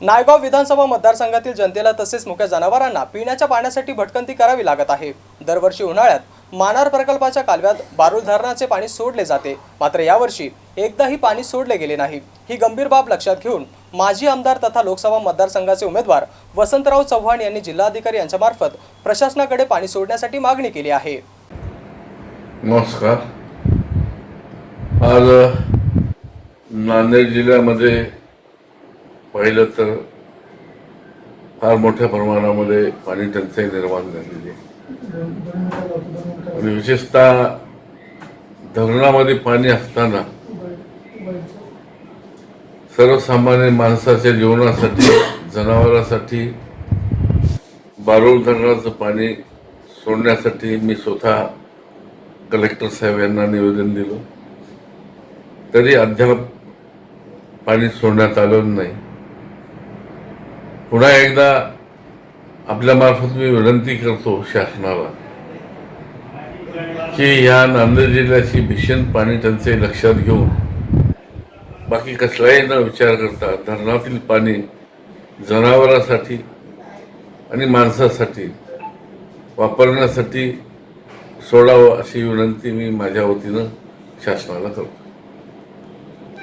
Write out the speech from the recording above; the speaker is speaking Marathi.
नायगाव विधानसभा मतदारसंघातील जनतेला तसेच मुक्या जनावरांना पिण्याच्या पाण्यासाठी भटकंती करावी लागत आहे. दरवर्षी उन्हाळ्यात मानार प्रकल्पाच्या कालव्यात बारुल धरणाचे पाणी सोडले जाते. मात्र यावर्षी एकदाही पाणी सोडले गेले नाही. ही गंभीर बाब लक्षात घेऊन माजी आमदार तथा लोकसभा मतदारसंघाचे उमेदवार वसंतराव चव्हाण यांनी जिल्हाधिकारी यांच्यामार्फत प्रशासनाकडे पाणी सोडण्यासाठी मागणी केली आहे. नमस्कार. आज नांदेड जिल्ह्यामध्ये पाहिलं तर फार मोठ्या प्रमाणामध्ये पाणी टंचाई निर्माण झालेली आहे. आणि विशेषतः धरणामध्ये पाणी असताना सर्वसामान्य माणसाच्या जीवनासाठी जनावरांसाठी बारूळ धरणाचं पाणी सोडण्यासाठी मी स्वतः कलेक्टर साहेब यांना निवेदन दिलं. तरी अद्याप पाणी सोडण्यात आलं नाही. पुन्हा एकदा आपल्यामार्फत मी विनंती करतो शासनाला की ह्या नांदेड जिल्ह्याची भीषण पाणी टंचाई लक्षात घेऊन बाकी कसलाही न विचार करता धरणातील पाणी जनावरांसाठी आणि माणसासाठी वापरण्यासाठी सोडावं अशी विनंती मी माझ्या वतीनं शासनाला करतो.